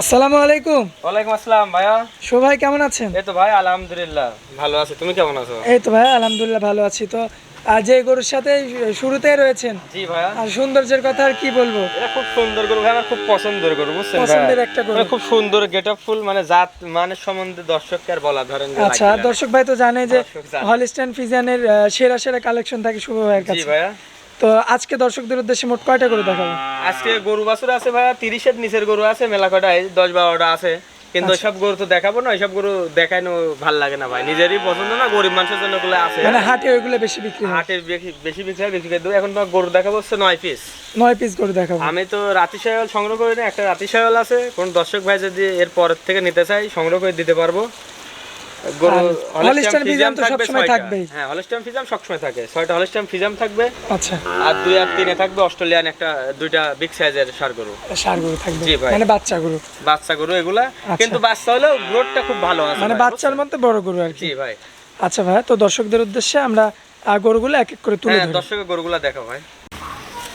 আসসালামু আলাইকুম। ওয়ালাইকুম আসসালাম ভাইয়া। ভাই কেমন আছেন? এই তো ভাই আলহামদুলিল্লাহ ভালো আছি। তুমি কেমন আছো? এই তো ভাই আলহামদুলিল্লাহ ভালো আছি। তো যে গরুর সাথে শুরুতে রয়েছেন জি ভাইয়া। আর সৌন্দর্যের কথা আর কি বলব? এটা খুব সুন্দর গরু ভাই আমার খুব পছন্দের গরু বুঝছেন পছন্দের একটা গরু। খুব সুন্দর গেট আপ ফুল মানে জাত মানের সম্বন্ধে দর্শককে আর বলা ধরেন আচ্ছা দর্শক ভাই তো জানে যে হলিস্টান ফিজানের সেরা সেরা কালেকশন থাকে শুভ ভাইয়ের জি কাছে। ভাইয়া। তো আজকে দর্শকদের উদ্দেশ্যে মোট কয়টা করে দেখাবো? আজকে গরু বাছুর আছে ভাইয়া তিরিশের নিচের গরু আছে মেলা কটা এই দশ বারোটা আছে। কিন্তু আচ্ছা। ওইসব গরু তো দেখাবো না ওইসব গরু দেখানো ভালো লাগে না ভাই। নিজেরই পছন্দ না গরিব মানুষের জন্যগুলো আছে। মানে হাটে ওইগুলো বেশি বিক্রি হয়? হাটে বেশি বেশি বিক্রি হয় বিক্রি করে দেবো এখন তোমার গরু দেখাবো হচ্ছে নয় পিস নয় পিস করে দেখাবো। আমি তো রাতি সংগ্রহ করি না একটা রাতি আছে। কোন দর্শক ভাই যদি এর পরের থেকে নিতে চাই সংগ্রহ করে দিতে পারব। গরু হলস্টাইন তো সবসময়। হ্যাঁ হলস্টাইন ফিজিয়াম সবসময় থাকে। ছয়টা হলস্টাইন ফিজিয়াম থাকবে। আচ্ছা। আর দুই আর তিনে থাকবে অস্ট্রেলিয়ান একটা দুইটা বিগ সাইজের সার গরু। সার গরু থাকবে। জি ভাই। মানে বাচ্চা গরু। বাচ্চা গরু এগুলা। কিন্তু বাচ্চা হলেও গ্রোথটা খুব ভালো আছে মানে বাচ্চার মধ্যে বড় গরু আর কি। ভাই। আচ্ছা ভাই তো দর্শকদের উদ্দেশ্যে আমরা গরুগুলো এক এক করে তুলে হ্যাঁ ধরি। দর্শকের গরুগুলা দেখো ভাই।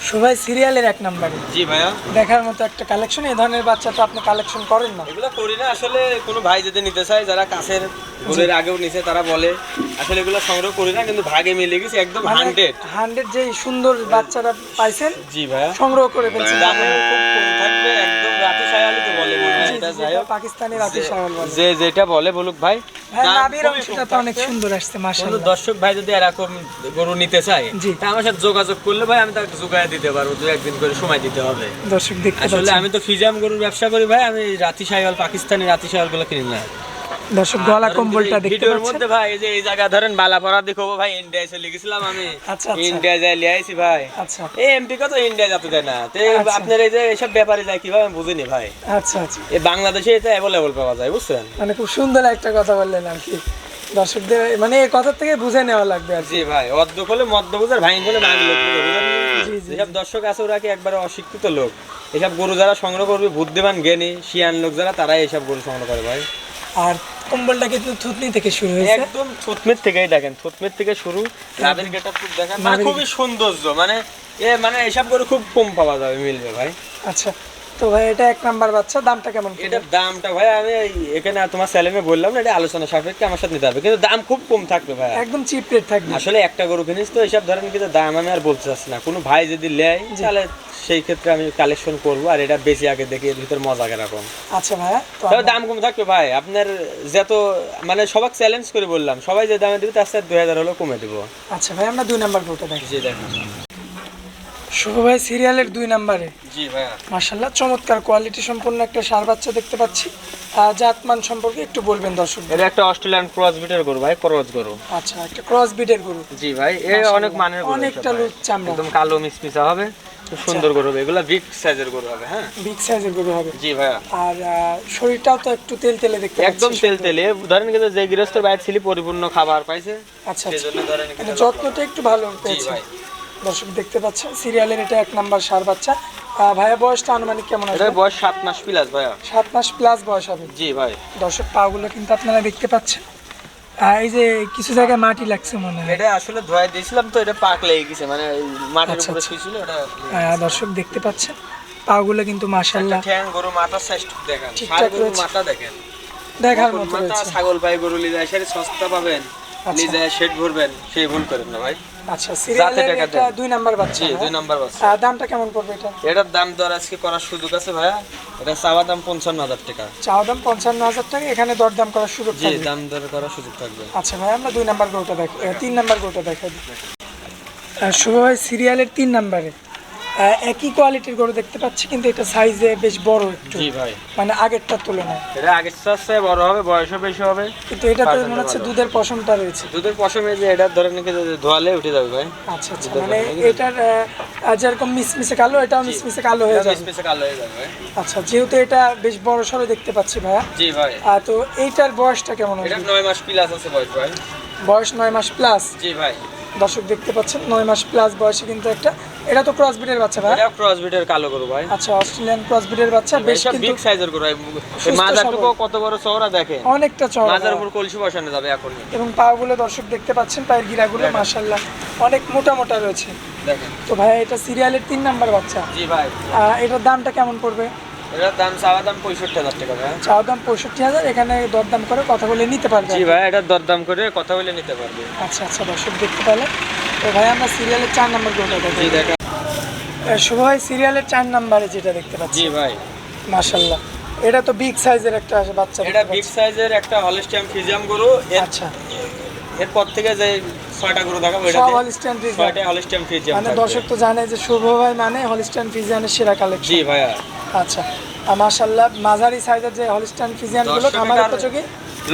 সবাই সিরিয়ালের এক নাম্বারে জি ভাইয়া। দেখার মতো একটা কালেকশন এই ধরনের বাচ্চা তো আপনি কালেকশন করেন না। এগুলো করি না আসলে কোনো ভাই যদি নিতে চায় যারা কাছের গরুর আগেও নিছে তারা বলে। আসলে এগুলো সংগ্রহ করি না কিন্তু ভাগে মিলে গেছে একদম হান্ড্রেড হান্ড্রেড যে সুন্দর বাচ্চারা পাইছেন জি ভাইয়া। সংগ্রহ করে ফেলছেন। দামও খুব কম থাকবে একদম রাতে সায়ালি হয় বলে। যে যেটা বলে বলুক ভাই। দর্শক ভাই যদি এরকম গরু নিতে চায় জি। তা আমার সাথে যোগাযোগ করলে ভাই আমি তাকে যোগায় দিতে পারব দু একদিন করে সময় দিতে হবে। দর্শক দেখতে আসলে আমি তো ফিজাম গরুর ব্যবসা করি ভাই আমি রাতি সাইওয়াল পাকিস্তানি রাতি সাইওয়ালগুলো কিনি না। দর্শক গলা কম্বলটা দেখতে পাচ্ছেন? মধ্যে ভাই এই যে এই জায়গা ধরেন বালাপাড়া দেখো ভাই ইন্ডিয়া আমি। আচ্ছা, আচ্ছা। ইন্ডিয়া যাই লিয়ে আইছি ভাই। আচ্ছা। এই এমপি কত ইন্ডিয়া যেতে দেয় না? তো আচ্ছা। আপনার এই যে ব্যাপারে যায় কীভাবে আমি বুঝিনি ভাই। আচ্ছা আচ্ছা। এই বাংলাদেশে এটা অ্যাভেলেবল পাওয়া যায় বুঝছেন? মানে খুব সুন্দর একটা কথা বললেন আর কি। দর্শকদের মানে এই কথা থেকে বুঝে নেওয়া লাগবে আর জি ভাই অর্ধ হলে মদ্য বুঝার ভাই হলে যেসব দর্শক আছে ওরা কি একবারে অশিক্ষিত লোক? এসব গরু যারা সংগ্রহ করবে বুদ্ধিমান জ্ঞানী শিয়ান লোক যারা তারাই এসব গরু সংগ্রহ করে ভাই। আর কম্বলটা কিন্তু থুতনি থেকে শুরু হয়েছে। একদম থুতমের থেকেই দেখেন থুতমের থেকে শুরু। নাদের গেটআপ খুব দেখেন মানে খুবই সৌন্দর্য মানে এ মানে এসব করে খুব কম পাওয়া যাবে মিলবে ভাই। আচ্ছা তো ভাই এটা এক নাম্বার বাচ্চা দামটা কেমন? এটার দামটা ভাই আমি এখানে তোমার স্যালেমে বললাম না এটা আলোচনা সাপেক্ষে আমার সাথে নিতে হবে। কিন্তু দাম খুব কম থাকবে ভাই। একদম চিপ রেট থাকবে। আসলে একটা গরু কিনিস তো এইসব ধরেন কিন্তু দাম আমি আর বলতে চাচ্ছি না। কোনো ভাই যদি নেয় তাহলে সেই ক্ষেত্রে আমি কালেকশন করব আর এটা বেশি আগে দেখি এর ভিতর মজা কীরকম আচ্ছা ভাইয়া তবে দাম কম থাকবে ভাই। আপনার যত মানে সবাই চ্যালেঞ্জ করে বললাম সবাই যে দামে দিবে তার সাথে দুই হাজার হলেও কমে দিব। আচ্ছা ভাই আমরা দুই নাম্বার গরুটা দেখি। দেখুন। শুভ ভাই সিরিয়ালের দুই নাম্বারে। জি ভাইয়া। মার্শাল্লাহ চমৎকার কোয়ালিটি সম্পন্ন একটা সার বাচ্চা দেখতে পাচ্ছি। জাতমান সম্পর্কে একটু বলবেন দর্শক এটা একটা অস্ট্রেলিয়ান ক্রস বিটের গরু ভাই ক্রস গরু। আচ্ছা একটা ক্রস বিটের গরু। জি ভাই এ অনেক মানের গরু অনেকটা। লুজ চামড়া। একদম কালো মিসমিসা হবে সুন্দর গরু হবে। এগুলা বিগ সাইজের গরু হবে হ্যাঁ? বিগ সাইজের গরু হবে। জি ভাইয়া। আর শরীরটাও তো একটু তেল তেলে দেখতে একদম। তেল তেলে। ধরেন কিন্তু যে গৃহস্থর বাইরে ছিলি পরিপূর্ণ খাবার পাইছে আচ্ছা আচ্ছা। ধরেন মানে কিন্তু যত্নটা একটু ভালো জি পেয়েছে। ভাই। দর্শক দেখতে পাচ্ছেন সিরিয়ালের এটা এক নাম্বার সার বাচ্চা। ভাইয়া বয়সটা আনুমানিক কেমন আছে এটা বয়স সাত মাস প্লাস ভাইয়া। সাত মাস প্লাস বয়স হবে। জি ভাই। দর্শক পাগুলো কিন্তু আপনারা দেখতে পাচ্ছেন। এই যে কিছু জায়গায় মাটি লাগছে মনে হয়। এটা আসলে ধোয়া দিয়েছিলাম তো এটা পাক লেগে গেছে মানে মাটির আচ্ছা, উপরে আচ্ছা। শুয়েছিল এটা দর্শক দেখতে পাচ্ছেন পাগুলো কিন্তু মাশাল্লাহ একটা ঠ্যাং গরু মাথার সাইজ দেখেন। ষাঁড় গরুর মাথা দেখেন। দেখার মতো মাথা ছাগল পাই গরু লিজায় সেটা সস্তা পাবেন। আচ্ছা। লিজায় শেড ভরবেন সেই ভুল করেন না ভাই। আচ্ছা সিরিয়ালের এটা দুই নাম্বার বাচ্চা জি হ্যাঁ? দুই নাম্বার বাস দামটা কেমন পড়বে এটা? এটার দাম দর আজকে করার সুযোগ আছে ভাইয়া। এটা চাওয়া দাম পঞ্চান্ন হাজার টাকা। চাওয়া দাম পঞ্চান্ন হাজার টাকা এখানে দরদাম করার সুযোগ জি দাম দর করার সুযোগ থাকবে। আচ্ছা ভাই আমরা দুই নাম্বার গরুটা দেখ তিন নাম্বার গরুটা দেখা দিই। আহ, শুভ ভাই সিরিয়ালের তিন নাম্বারে। একই কোয়ালিটির গরু দেখতে পাচ্ছি কিন্তু এটা সাইজে বেশ বড় একটু। জি ভাই। মানে আগেরটার তুলনায়। এটা আগের চাষে বড় হবে বয়সও বেশি হবে। কিন্তু এটাতে পারবেন মনে হচ্ছে দুধের পশমটা রয়েছে। দুধের পশমে যে এটা ধরে নাকি ধোয়ালে উঠে যাবে ভাই। আচ্ছা আচ্ছা। মানে এটার যেরকম মিসমিসে কালো এটাও মিসমিসে কালো হয়ে যাবে। স্পেসে কালো হয়ে যাবে ভাই। আচ্ছা যেহেতু এটা বেশ বড় সড়ো দেখতে পাচ্ছি ভাইয়া। জি ভাই। তো এইটার বয়সটা কেমন হবে? এটা নয় মাস প্লাস আছে বয়স ভাই। বয়স নয় মাস প্লাস জি ভাই। দর্শক দেখতে পাচ্ছেন নয় মাস প্লাস বয়সে কিন্তু একটা এটা তো ক্রস বিটের বাচ্চা ভাই। এটা ক্রস বিটের কালো গরু ভাই। আচ্ছা অস্ট্রেলিয়ান ক্রস বিটের বাচ্চা বেশ কিন্তু বিগ সাইজের গরু ভাই। মাজারটুকু কত বড় চওড়া দেখেন অনেকটা চড়া মাজার উপর কলসি বসানো যাবে এখন। এবং পাগুলো দর্শক দেখতে পাচ্ছেন পায়ের গিরাগুলো দেখেন। মাশাল্লাহ অনেক মোটা মোটা রয়েছে। দেখেন। তো ভাই এটা সিরিয়ালের তিন নাম্বার বাচ্চা। জি ভাই। এটার দামটা কেমন পড়বে? এটার দাম চাওয়া দাম পঁয়ষট্টি হাজার টাকা ভাই। চাওয়া দাম পঁয়ষট্টি হাজার এখানে দরদাম করে কথা বলে নিতে পারবে। জি ভাই এটার দরদাম করে কথা বলে নিতে পারবে। আচ্ছা আচ্ছা দর্শক দেখতে পেলে। তো ভাই আমরা সিরিয়ালের চার নাম্বার গরুটা দেখি দেখা শুভ ভাই সিরিয়ালের চার নাম্বারে যেটা দেখতে পাচ্ছি। জি ভাই। মাশাল্লাহ এটা তো বিগ সাইজের একটা বাচ্চা এটা বিগ সাইজের একটা হলিস্টিয়াম ফিজিয়াম গরু। আচ্ছা। এরপর থেকে যে ছয়টা গরু দেখাবো সব এটাতে হলিস্টান ছয়টা হলিস্টিয়াম ফিজিয়াম মানে দর্শক তো জানে যে শুভ ভাই মানে সেরা কালেকশন জি ভাইয়া। আচ্ছা। আর মাশাল্লাহ মাঝারি সাইজের যে হলিস্টান ফিজিয়ানগুলো খামার উপযোগী।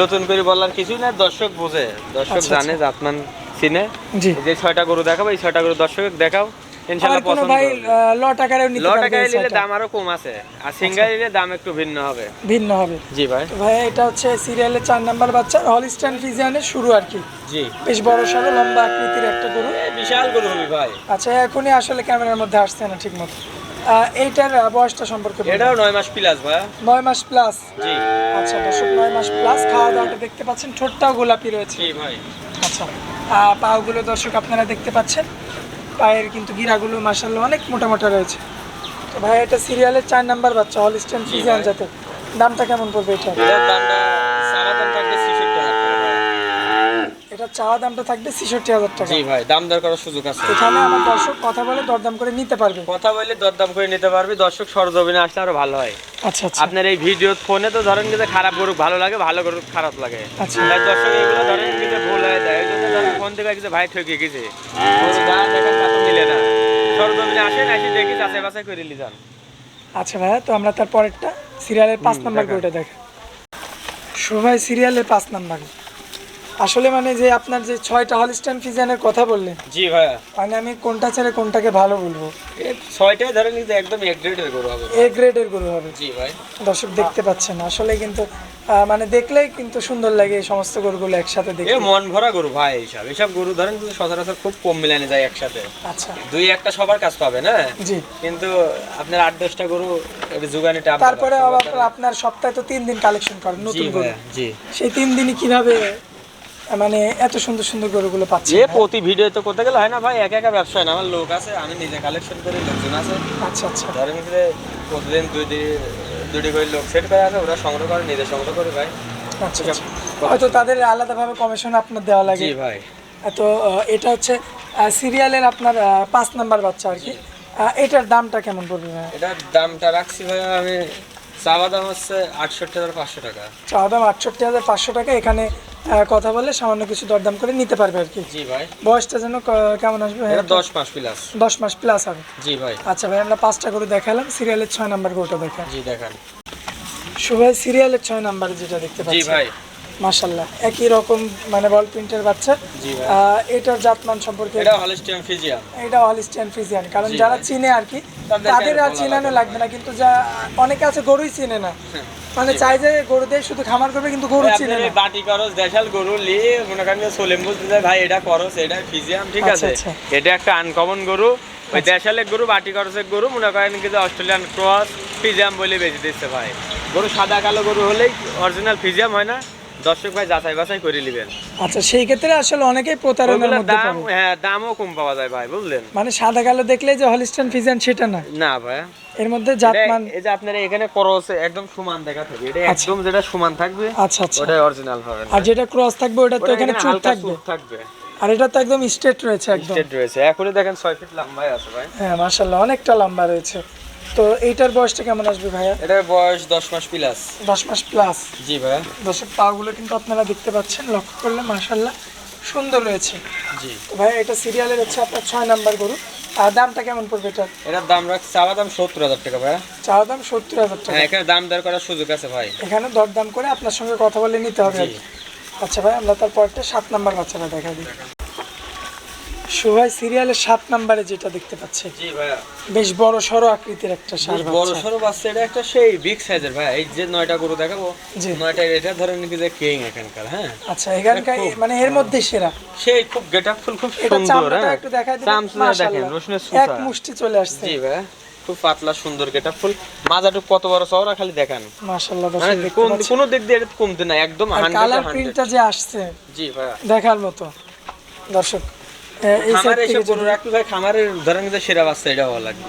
নতুন করে বলার কিছুই না দর্শক বোঝে। দর্শক আচ্ছা, জানে জাতমান জি। যে ছয়টা গরু দেখাবো এই ছয়টা গরু দর্শক দেখাও। পছন্দ ভাই লট আকারেও নিতে নিলে দাম আরও কম আছে। আর সিঙ্গার নিলে দাম একটু ভিন্ন হবে। ভিন্ন হবে। জি ভাই। ভাই এটা হচ্ছে সিরিয়ালের চার নাম্বার বাচ্চা হলিস্টান ফিজিয়ানের শুরু আর কি। জি। বেশ বড় সড়ো লম্বা আকৃতির একটা গরু। বিশাল গরু হবে ভাই। আচ্ছা এখনই আসলে ক্যামেরার মধ্যে আসছে না ঠিক মতো এইটার বয়সটা সম্পর্কে এটাও নয় মাস প্লাস ভাই। নয় মাস প্লাস জি। আচ্ছা দর্শক নয় মাস প্লাস খাওয়া দাওয়াটা দেখতে পাচ্ছেন ঠোঁটটাও গোলাপি রয়েছে। জি ভাই। আচ্ছা। পাগুলো দর্শক আপনারা দেখতে পাচ্ছেন। পায়ের কিন্তু গিরাগুলো মাসাল্লাহ অনেক মোটা মোটা রয়েছে। তো ভাই এটা সিরিয়ালের চার নাম্বার বাচ্চা হলিস্টান জি ফিজিয়ান। যাতে দামটা কেমন পড়বে এটা। এটা চাওয়া দামটা থাকবে ছেষট্টি হাজার টাকা। জি ভাই দাম দর করার সুযোগ আছে। এখানে আমার দর্শক কথা বলে দরদাম করে নিতে পারবে। কথা বললে দরদাম করে নিতে পারবি। দর্শক সরজমিনে আসলে আরও ভালো হয়। আচ্ছা আচ্ছা। আপনার এই ভিডিও ফোনে তো ধরেন কিন্তু খারাপ গরু ভালো লাগে ভালো গরু খারাপ লাগে। আচ্ছা। দর্শক এগুলো ধরেন কিন্তু ভুল হয়ে যায় এই জন্য ধরেন ফোন থেকে কিছু ভাই ঠকে গেছে। গরু যা দেখেন তা তো মিলে না। সরজমিনে আসেন এসে দেখি যাচাই বাছাই করে নিয়ে যান। আচ্ছা ভাইয়া তো আমরা তার পরেরটা সিরিয়ালের পাঁচ নাম্বার বইটা দেখে সবাই সিরিয়ালের পাঁচ নাম্বার। আসলে মানে যে আপনার যে ছয়টা হলিস্টান ফিজিয়ানের কথা বললেন জি ভাইয়া। মানে আমি কোনটা ছেড়ে কোনটাকে ভালো বলব? ছয়টাই ধরেন কিন্তু একদম এক গ্রেডের গরু হবে এ গ্রেডের গরু হবে। জি ভাই। দর্শক দেখতে পাচ্ছেন আসলে কিন্তু মানে দেখলেই কিন্তু সুন্দর লাগে এই সমস্ত গরুগুলো একসাথে এ দেখে মন ভরা গরু ভাই এইসব। এইসব গরু ধরেন কিন্তু সচরাচর খুব কম মিলানে যায় একসাথে। আচ্ছা। দুই একটা সবার কাজ পাবে না জি। কিন্তু আপনার আট দশটা গরু একটু জোগানে টাপ তারপরে আবার আপনার সপ্তাহে তো তিন দিন কালেকশন করেন নতুন গরু। জি। সেই তিন দিনই কীভাবে মানে এত সুন্দর সুন্দর গরুগুলো পাচ্ছে। যে প্রতি ভিডিও তো করতে গেলে হয় না ভাই একা একা ব্যবসা হয় না আমার লোক আছে আমি নিজে কালেকশন করি লোকজন আছে। আচ্ছা আচ্ছা। ধরেন যে প্রতিদিন দুই দিন দুটি করে লোক সেট করে আছে ওরা সংগ্রহ করে নিজে সংগ্রহ করে ভাই। আচ্ছা আচ্ছা। হয়তো তাদের আলাদাভাবে কমিশন আপনার দেওয়া লাগে। জি ভাই। তো এটা হচ্ছে সিরিয়ালের আপনার পাঁচ নাম্বার বাচ্চা আর কি। এটার দামটা কেমন পড়বে ভাইয়া? এটার দামটা রাখছি ভাই আমি চাওয়া দাম হচ্ছে আটষট্টি হাজার পাঁচশো টাকা। চাওয়া দাম আটষট্টি হাজার পাঁচশো টাকা এখানে কথা বলে সামান্য কিছু দরদাম করে নিতে পারবে আর কি। জি ভাই। বয়সটা যেন কেমন আসবে এটা দশ মাস প্লাস দশ মাস প্লাস হবে। জি ভাই। আচ্ছা ভাই আমরা পাঁচটা গরু দেখালাম সিরিয়ালের ছয় নাম্বার গরুটা দেখা জি দেখান। সবাই সিরিয়ালের ছয় নাম্বার যেটা দেখতে জি পাচ্ছি। ভাই। মাশাল্লাহ একই রকম মানে বল প্রিন্টের বাচ্চা। এটার জাতমান সম্পর্কে এটা হলিস্টিয়াম ফিজিয়াম এটা হলিস্টিয়ান ফ্রিজিয়ান কারণ যারা চিনে আর কি তাদের আর চিনানো লাগবে না। কিন্তু যা অনেকে আছে গরুই চিনে না। মানে চাই যে গরু দিয়ে শুধু খামার করবে কিন্তু গরু চিনে না। বাটি করস দেশাল গরু লি মনে করেন সোলেম যায় ভাই এটা করস এটা ফিজিয়াম ঠিক আছে। এটা একটা আনকমন গরু। ওই দেশালের গরু বাটি করসের গরু মনে করেন কিন্তু অস্ট্রেলিয়ান ক্রস ফিজিয়াম বলে বেঁচে দিচ্ছে ভাই। গরু সাদা কালো গরু হলেই অরিজিনাল ফিজিয়াম হয় না? দর্শক ভাই যাচাই বাছাই করে নেবেন। আচ্ছা সেই ক্ষেত্রে আসলে অনেকেই প্রতারণার মধ্যে দাম হ্যাঁ দামও কম পাওয়া যায় ভাই বুঝলেন? মানে সাদা কালো দেখলে যে হলিস্টান সেটা না। না ভাই। এর মধ্যে জাতমান এই যে আপনার এখানে করস একদম সমান দেখা থাকবে এটা আচ্ছা। একদম যেটা সমান থাকবে আচ্ছা আচ্ছা। অরিজিনাল হবে। আর যেটা ক্রস থাকবে ওটা তো এখানে চুপ থাকবে। থাকবে। আর এটা তো একদম স্ট্রেট রয়েছে একদম। স্টেট রয়েছে। এখনই দেখেন ছয় ফিট লম্বাই আছে ভাই। হ্যাঁ মাশাল্লাহ অনেকটা লম্বা রয়েছে। তো এইটার বয়সটা কেমন আসবে ভাইয়া? এটার বয়স দশ মাস প্লাস দশ মাস প্লাস জি ভাইয়া। দশের পাগুলো কিন্তু আপনারা দেখতে পাচ্ছেন লক্ষ্য করলে মাশাল্লাহ সুন্দর রয়েছে। জি। তো ভাই এটা সিরিয়ালের হচ্ছে আপনার ছয় নাম্বার গরু। আর দামটা কেমন পড়বে এটা এটার দাম রাখছে চাওয়া দাম সত্তর হাজার টাকা ভাইয়া। চাওয়া দাম সত্তর হাজার টাকা। হ্যাঁ এখানে দাম দর করার সুযোগ আছে ভাই। এখানে দরদাম করে আপনার সঙ্গে কথা বলে নিতে হবে। আচ্ছা ভাই আমরা তারপর একটা সাত নাম্বার বাচ্চাটা দেখা দিই। সিরিয়ালের সাত নাম্বারে যেটা দেখতে পাচ্ছি। জি ভাইয়া। বেশ বড় সড়ো আকৃতির একটা সার বড় সড়ো বাচ্চা এটা একটা সেই বিগ সাইজের ভাই এই যে নয়টা গরু দেখাবো জি। নয়টা এটা ধরেন কি যে কিং এখানকার হ্যাঁ? আচ্ছা এখানকার মানে এর মধ্যে সেরা। সেই খুব গেট ফুল খুব সুন্দর হ্যাঁ। একটু দেখাই দিন দেখেন রসুনের এক মুষ্টি চলে আসছে। জি ভাইয়া খুব পাতলা সুন্দর গেট ফুল মাজাটুক কত বড় চওড়া খালি দেখান। মাশাআল্লাহ মানে দেখতে কোন দিক দিয়ে এটা কমতে না একদম আর হান্ড্রেড কালার প্রিন্টটা যে আসছে জি ভাইয়া। দেখার মতো। দর্শক খামারে থেকে গরু রাখলে ভাই খামারের ধরেন যে সেরা বাচ্চা এটা ভালো লাগবে।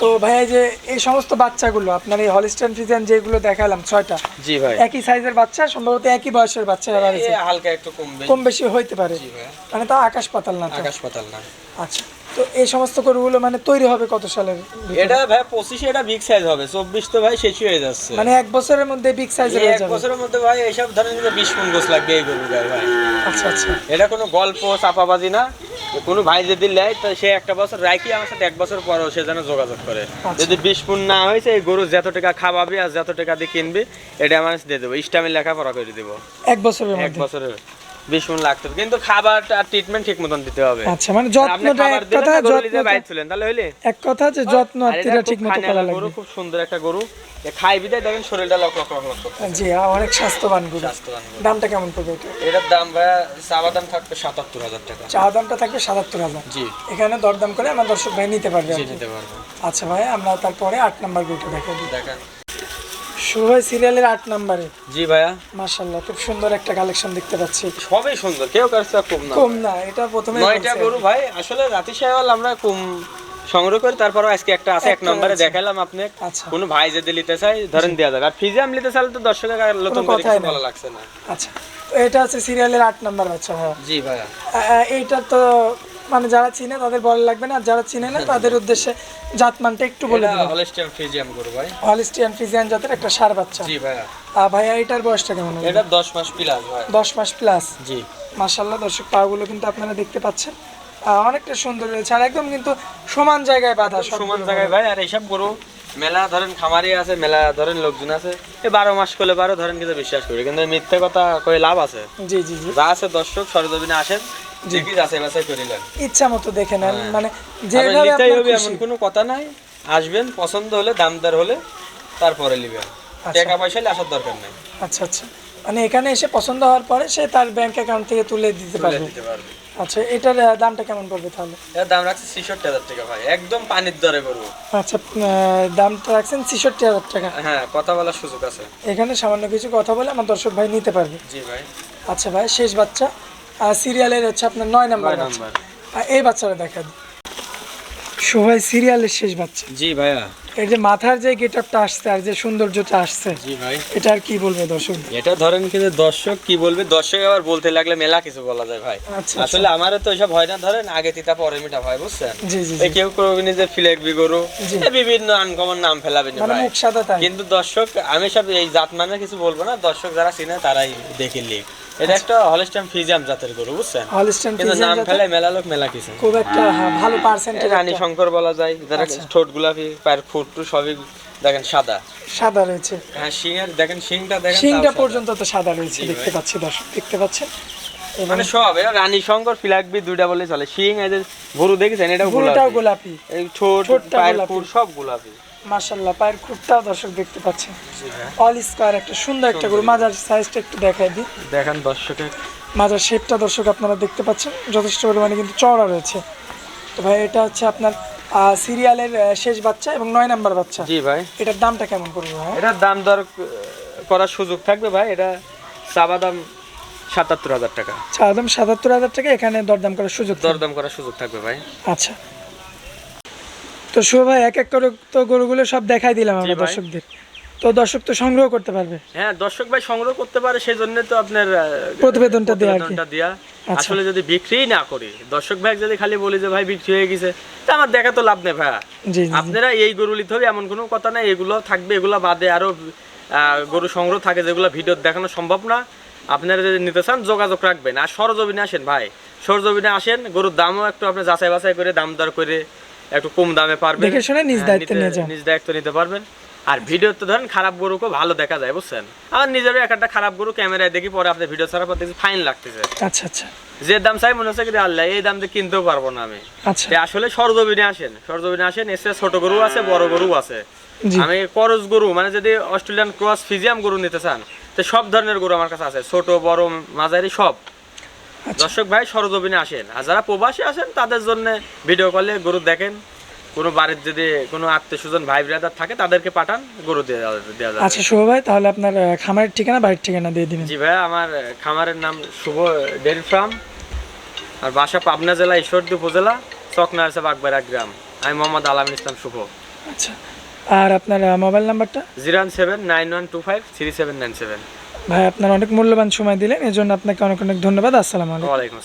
তো ভাইয়া যে এই সমস্ত বাচ্চাগুলো আপনার এই হলিস্টান ফ্রিজিয়ান যেগুলো দেখালাম ছয়টা জি ভাই। একই সাইজের বাচ্চা সম্ভবত একই বয়সের বাচ্চা হালকা একটু কম বেশি। হইতে পারে। মানে তাও আকাশ পাতাল না তো। আকাশ পাতাল না। আচ্ছা। তো এই সমস্ত গরুগুলো মানে তৈরি হবে কত সালের এটা ভাই পঁচিশে এটা বিগ সাইজ হবে চব্বিশ তো ভাই শেষই হয়ে যাচ্ছে। মানে এক বছরের মধ্যে বিগ সাইজের এই হয়ে এক বছরের মধ্যে ভাই এইসব ধরেন যে বিশ পন গোছ লাগবে এই গরু গায়ে ভাই। আচ্ছা আচ্ছা। এটা কোনো গল্প চাপাবাজি না। কোনো ভাই যদি নেয় তো সে একটা বছর রাখি আমার সাথে এক বছর পরও সে যেন যোগাযোগ করে। আচ্ছা। যদি বিশ পুন না হয়েছে এই গরু যত টাকা খাওয়াবি আর যত টাকা দিয়ে কিনবি এটা আমার দিয়ে দেবো। ইস্টামে লেখাপড়া করে দেবো। এক বছরের এক বছরের। বিশ পুন লাগতে। কিন্তু খাবার আর ট্রিটমেন্ট ঠিক মতন দিতে হবে। আচ্ছা মানে যত্নটা এক কথা যত্ন বাইর তুলেন, তাহলে হইলে। এক কথা যে যত্ন আত্মীয়রা ঠিক মতো করা গরু খুব সুন্দর একটা গরু। খাই বিদায় দেখেন শরীরটা লক লক লক জি অনেক স্বাস্থ্যবান গরু। স্বাস্থ্যবান দামটা কেমন পড়বে এটা এটার দাম ভাইয়া চাওয়া দাম থাকবে সাতাত্তর হাজার টাকা। চা দামটা থাকবে সাতাত্তর হাজার। জি। এখানে দরদাম করে আমার দর্শক ভাই নিতে পারবে। নিতে পারব। আচ্ছা ভাই আমরা তারপরে আট নাম্বার গরুটা দেখে দেখেন। শুরু হয় সিরিয়ালের আট নাম্বারে জি ভাইয়া। মাশাল্লাহ খুব সুন্দর একটা কালেকশন দেখতে পাচ্ছি। সবই সুন্দর কেউ কারও কম না। কম না এটা প্রথমে নয়টা গরু ভাই আসলে রাতি সাহেব আমরা কম সংগ্রহ করি তারপরে আজকে একটা আছে এক নম্বরে দেখালাম আপনি। আচ্ছা। কোনো ভাই যদি নিতে চাই ধরেন দেওয়া যাবে আর ফিজিয়াম নিতে চাইলে তো দর্শকের আর নতুন কথাই কিছু লাগছে না। আচ্ছা এটা আছে সিরিয়ালের আট নাম্বার বাচ্চা ভাইয়া। জি ভাইয়া। এইটা তো মানে যারা চিনে তাদের বলা লাগবে না আর যারা চিনে না তাদের উদ্দেশ্যে জাতমানটা একটু বলে দিলাম। হলস্টিয়ান ফিজিয়াম গরু ভাই। হলিস্টিয়ান ফ্রিজিয়ান জাতের একটা সার বাচ্চা। জি ভাইয়া। ভাইয়া এটার বয়সটা কেমন হবে? এটা দশ মাস প্লাস ভাই। দশ মাস প্লাস জি। মাশাল্লাহ দর্শক পাগুলো কিন্তু আপনারা দেখতে পাচ্ছেন। অনেকটা সুন্দর রয়েছে আর একদম কিন্তু সমান জায়গায় বাঁধা সমান জায়গায় ভাই আর এইসব গরু মেলা ধরেন খামারি আছে মেলা ধরেন লোকজন আছে এই বারো মাস করলে বারো ধরেন কিন্তু বিশ্বাস করি। কিন্তু মিথ্যে কথা কয়ে লাভ আছে। জি জি জি। যা আছে দর্শক সরজমিনে আসেন যাচাই বাছাই ইচ্ছা মতো দেখে নেন হ্যাঁ। মানে যেভাবে নিতেই হবে এমন কোনো কথা নাই। আসবেন পছন্দ হলে দামদার হলে তারপরে নেবেন। টাকা পয়সা আসার দরকার নেই। আচ্ছা আচ্ছা। মানে এখানে এসে পছন্দ হওয়ার পরে সে তার ব্যাংক অ্যাকাউন্ট থেকে তুলে দিতে পারবে। আচ্ছা এটার দামটা কেমন পড়বে তাহলে? এর দাম রাখছে ছেষট্টি হাজার টাকা ভাই। একদম পানির দরে করব। আচ্ছা দামটা রাখছেন ছেষট্টি হাজার টাকা। হ্যাঁ কথা বলার সুযোগ আছে। এখানে সামান্য কিছু কথা বলে আমার দর্শক ভাই নিতে পারবে। জি ভাই। আচ্ছা ভাই শেষ বাচ্চা। সিরিয়ালের হচ্ছে আপনার নয় নাম্বার নাম্বার। এই বাচ্চাটা দেখা দিই সবাই সিরিয়ালের শেষ বাচ্চা। জি ভাইয়া। এই যে মাথার যে আসছে আর যে সৌন্দর্যটা আসছে জি ভাই। এটা আর কি বলবে দর্শক? এটা ধরেন কিন্তু দর্শক কি বলবে? দর্শক আবার বলতে লাগলে মেলা কিছু বলা যায় ভাই। আচ্ছা আসলে আমারও তো এসব হয় না ধরেন আগে তিতা পরে মিঠা ভাই বুঝছেন? জি জি কেউ যে ফিলেকবি গরু বিভিন্ন আনকমন নাম ফেলাবে না মানে ভাই। কিন্তু দর্শক আমি সব এই জাত মানে কিছু বলব না দর্শক যারা চিনে তারাই দেখে লিখ এটা একটা হলস্টাইন ফিজিয়াম জাতের গরু বুঝছেন? হলিস্টান কিন্তু নাম ফেলে মেলা লোক মেলা কিছু। খুব একটা হ্যাঁ, ভালো পার্সেন্টেজ রানী শঙ্কর বলা যায়। যারা আচ্ছা। ঠোঁট গোলাপি পায়ের ফুট টু সবই দেখেন সাদা। সাদা রয়েছে। হ্যাঁ শিংয়ের দেখেন শিংটা দেখেন শিংটা পর্যন্ত তো সাদা রয়েছে দেখতে পাচ্ছি দর্শক দেখতে পাচ্ছেন? মানে সব এরা রানী শঙ্কর ফিলাকবি দুইটা বলে চলে। শিং যে গরু দেখেছেন এটাও গরুটাও গোলাপি। গোলাপি। এই ঠোঁট পায়ের ফুট সব গোলাপি। মাশাল্লাহ পায়ের খুঁটটাও দর্শক দেখতে পাচ্ছেন। অল স্কোয়ার একটা সুন্দর একটা গরু। মাজার সাইজটা একটু দেখাই দিই। দেখেন দর্শকের। মাজার শেপটা দর্শক আপনারা দেখতে পাচ্ছেন যথেষ্ট পরিমাণে কিন্তু চওড়া রয়েছে। তো ভাই এটা হচ্ছে আপনার সিরিয়ালের শেষ বাচ্চা এবং নয় নাম্বার বাচ্চা। জি ভাই। এটার দামটা কেমন পড়বে ভাই? এটার দাম দর করার সুযোগ থাকবে ভাই। এটা চাবা দাম সাতাত্তর হাজার টাকা। চা দাম সাতাত্তর হাজার টাকা এখানে দরদাম করার সুযোগ দরদাম করার সুযোগ থাকবে ভাই। আচ্ছা। তো শুভ ভাই এক এক করে তো গরুগুলো সব দেখাই দিলাম আমরা দর্শকদের। তো দর্শক তো সংগ্রহ করতে পারবে। হ্যাঁ দর্শক ভাই সংগ্রহ করতে পারে সেই জন্য তো আপনার প্রতিবেদনটা দেয়া। প্রতিবেদনটা দেয়া। আচ্ছা। আসলে যদি বিক্রি না করি দর্শক ভাই যদি খালি বলি যে ভাই বিক্রি হয়ে গেছে তা আমার দেখা তো লাভ নেই জি আপনারা এই গরু নিতে হবে এমন কোনো কথা নাই এগুলো থাকবে এগুলো বাদে আরও গরু সংগ্রহ থাকে যেগুলো ভিডিও দেখানো সম্ভব না। আপনারা যদি নিতে চান যোগাযোগ রাখবেন। আর সরজমিনে আসেন ভাই। সরজমিনে আসেন গরুর দামও একটু আপনি যাচাই বাছাই করে দাম দর করে একটু কম দামে পারবেন। দেখে শুনে নিজ হ্যাঁ, দায়িত্বে নিয়ে যান। নিজ দায়িত্ব নিতে পারবেন। আর ভিডিও তো ধরেন খারাপ গরুকে ভালো দেখা যায় বুঝছেন? আমার নিজেরও এক একটা খারাপ গরু ক্যামেরায় দেখি পরে আপনি ভিডিও ছাড়ার পর দেখি ফাইন লাগতেছে। আচ্ছা আচ্ছা। যে দাম চাই মনে হচ্ছে কি আল্লাহ এই দাম দিয়ে কিনতেও পারব না আমি। আচ্ছা। তে আসলে সরজমিনে আসেন। সরজমিনে আসেন এসে ছোট গরু আছে বড় গরু আছে। আমি করজ গরু মানে যদি অস্ট্রেলিয়ান ক্রস ফিজিয়াম গরু নিতে চান তো সব ধরনের গরু আমার কাছে আছে ছোট বড় মাঝারি সব। দর্শক ভাই সরজমিনে আসেন। আর যারা প্রবাসী আসেন তাদের জন্য ভিডিও কলে গরু দেখেন। কোনো বাড়ির যদি কোনো আত্মীয় স্বজন ভাই ব্রাদার থাকে তাদেরকে পাঠান গরু দিয়ে দেওয়া যাবে। আচ্ছা শুভ ভাই তাহলে আপনার খামারের ঠিকানা বাড়ির ঠিকানা দিয়ে দিন জি ভাই আমার খামারের নাম শুভ ডেয়ারি ফার্ম। আর বাসা পাবনা জেলা ঈশ্বরদী উপজেলা চকনা আছে বাগবাড়া গ্রাম। আমি মোহাম্মদ আলামিন ইসলাম শুভ। আচ্ছা। আর আপনার মোবাইল নাম্বারটা? Zero seven nine one two five three seven nine seven. ভাই আপনার অনেক মূল্যবান সময় দিলেন এই জন্য আপনাকে অনেক অনেক ধন্যবাদ। আসসালামু আলাইকুম।